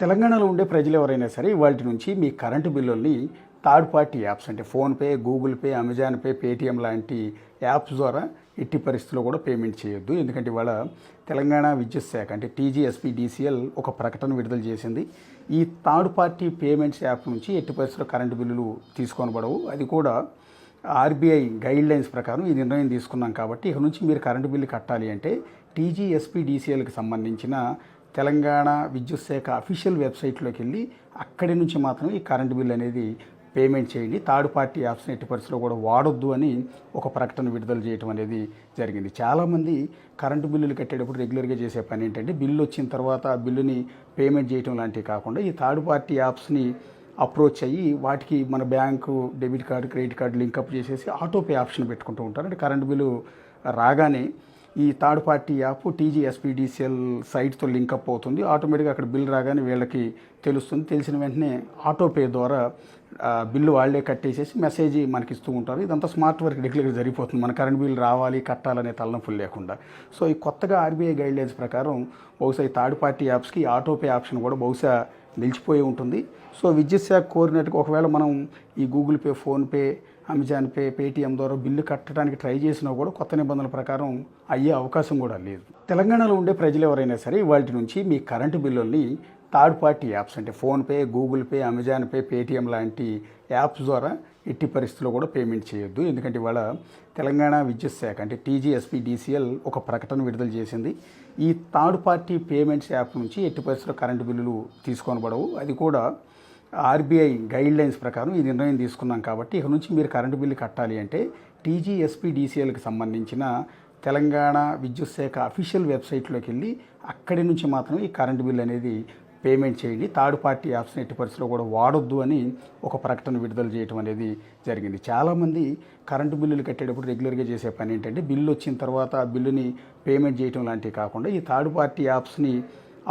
తెలంగాణలో ఉండే ప్రజలు ఎవరైనా సరే వాటి నుంచి మీ కరెంటు బిల్లుల్ని థర్డ్ పార్టీ యాప్స్ అంటే PhonePe Google Pay Amazon Pay Paytm లాంటి యాప్స్ ద్వారా ఎట్టి పరిస్థితుల్లో కూడా పేమెంట్ చేయొద్దు. ఎందుకంటే ఇవాళ తెలంగాణ విద్యుత్ శాఖ అంటే టీజీఎస్పీ డీసీఎల్ ఒక ప్రకటన విడుదల చేసింది. ఈ థర్డ్ పార్టీ పేమెంట్స్ యాప్ నుంచి ఎట్టి పరిస్థితుల్లో కరెంటు బిల్లులు తీసుకొనబడవు. అది కూడా ఆర్బీఐ గైడ్ లైన్స్ ప్రకారం ఈ నిర్ణయం తీసుకున్నాం కాబట్టి ఇక నుంచి మీరు కరెంటు బిల్లు కట్టాలి అంటే టీజీఎస్పీ డీసీఎల్కి సంబంధించిన తెలంగాణ విద్యుత్ శాఖ అఫీషియల్ వెబ్సైట్లోకి వెళ్ళి అక్కడి నుంచి మాత్రం ఈ కరెంటు బిల్ అనేది పేమెంట్ చేయండి. థర్డ్ పార్టీ యాప్స్ని ఎట్టి పరిస్థితుల్లో కూడా వాడొద్దు అని ఒక ప్రకటన విడుదల చేయడం అనేది జరిగింది. చాలామంది కరెంటు బిల్లులు కట్టేటప్పుడు రెగ్యులర్గా చేసే పని ఏంటంటే బిల్లు వచ్చిన తర్వాత ఆ బిల్లుని పేమెంట్ చేయడం లాంటివి కాకుండా ఈ థర్డ్ పార్టీ యాప్స్ని అప్రోచ్ అయ్యి వాటికి మన bank debit card credit card link up చేసేసి ఆటోపే ఆప్షన్ పెట్టుకుంటూ ఉంటారు. అంటే కరెంటు బిల్లు రాగానే ఈ థర్డ్ పార్టీ యాప్ టీజీఎస్పీడీసీఎల్ సైట్తో లింకప్ అవుతుంది. ఆటోమేటిక్గా అక్కడ బిల్ రాగానే వీళ్ళకి తెలుస్తుంది. తెలిసిన వెంటనే ఆటోపే ద్వారా బిల్లు వాళ్ళే కట్టేసేసి మెసేజ్ మనకి ఇస్తూ ఉంటారు. ఇదంతా స్మార్ట్ వర్క్ రెగ్యులర్గా జరిగిపోతుంది. మన కరెంట్ బిల్ రావాలి కట్టాలనే తలనొప్పులు లేకుండా. సో ఈ కొత్తగా ఆర్బీఐ గైడ్లైన్స్ ప్రకారం బహుశా ఈ థర్డ్ పార్టీ యాప్స్కి ఆటోపే ఆప్షన్ కూడా బహుశా నిలిచిపోయి ఉంటుంది. సో విద్యుత్ శాఖ కోరినట్టుగా ఒకవేళ మనం ఈ Google Pay PhonePe Amazon Pay Paytm ద్వారా బిల్లు కట్టడానికి ట్రై చేసినా కూడా కొత్త నిబంధనల ప్రకారం అయ్యే అవకాశం కూడా లేదు. తెలంగాణలో ఉండే ప్రజలు ఎవరైనా సరే వాటి నుంచి మీ కరెంటు బిల్లుల్ని థర్డ్ పార్టీ యాప్స్ అంటే PhonePe Google Pay Amazon Pay Paytm లాంటి యాప్స్ ద్వారా ఎట్టి పరిస్థితుల్లో కూడా పేమెంట్ చేయొద్దు. ఎందుకంటే ఇవాళ తెలంగాణ విద్యుత్ శాఖ అంటే టీజీఎస్పీ డీసీఎల్ ఒక ప్రకటన విడుదల చేసింది. ఈ థర్డ్ పార్టీ పేమెంట్స్ యాప్ నుంచి ఎట్టి పరిస్థితుల్లో కరెంటు బిల్లులు తీసుకొనబడవు. అది కూడా ఆర్బీఐ గైడ్ లైన్స్ ప్రకారం ఈ నిర్ణయం తీసుకున్నాం కాబట్టి ఇక నుంచి మీరు కరెంటు బిల్లు కట్టాలి అంటే టీజీఎస్పీ డీసీఎల్కి సంబంధించిన తెలంగాణ విద్యుత్ శాఖ అఫీషియల్ వెబ్సైట్లోకి వెళ్ళి అక్కడి నుంచి మాత్రం ఈ కరెంటు బిల్ అనేది పేమెంట్ చేయండి. థర్డ్ పార్టీ యాప్స్ని ఎట్టి పరిస్థితుల్లో కూడా వాడొద్దు అని ఒక ప్రకటన విడుదల చేయడం అనేది జరిగింది. చాలామంది కరెంటు బిల్లులు కట్టేటప్పుడు రెగ్యులర్గా చేసే పని ఏంటంటే బిల్లు వచ్చిన తర్వాత ఆ బిల్లుని పేమెంట్ చేయడం లాంటివి కాకుండా ఈ థర్డ్ పార్టీ యాప్స్ని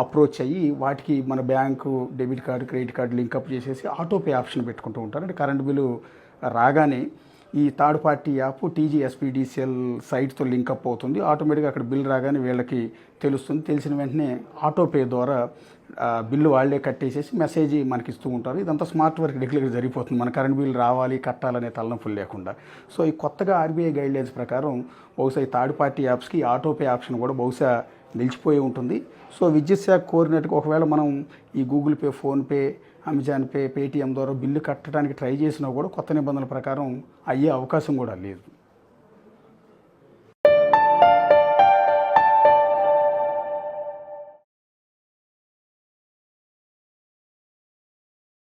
అప్రోచ్ అయ్యి వాటికి మన bank debit card credit card link up చేసేసి ఆటోపే ఆప్షన్ పెట్టుకుంటూ ఉంటారు. అంటే కరెంటు బిల్లు రాగానే ఈ థర్డ్ పార్టీ యాప్ టీజీఎస్పీడీసీఎల్ సైట్తో లింకప్ అవుతుంది. ఆటోమేటిక్గా అక్కడ బిల్ రాగానే వీళ్ళకి తెలుస్తుంది. తెలిసిన వెంటనే ఆటోపే ద్వారా బిల్లు వాళ్ళే కట్టేసేసి మెసేజ్ మనకి ఇస్తూ ఉంటారు. ఇదంతా స్మార్ట్ వర్క్ రెగ్యులర్గా జరిగిపోతుంది. మన కరెంట్ బిల్ రావాలి కట్టాలనే తలనొప్పులు లేకుండా. సో ఈ కొత్తగా ఆర్బీఐ గైడ్లైన్స్ ప్రకారం బహుశా ఈ థర్డ్ పార్టీ యాప్స్కి ఆటోపే ఆప్షన్ కూడా బహుశా నిలిచిపోయి ఉంటుంది. సో విద్యుత్ శాఖ కోరినట్టుగా ఒకవేళ మనం ఈ Google Pay PhonePe Amazon Pay Paytm ద్వారా బిల్లు కట్టడానికి ట్రై చేసినా కూడా కొత్త నిబంధనల ప్రకారం అయ్యే అవకాశం కూడా లేదు.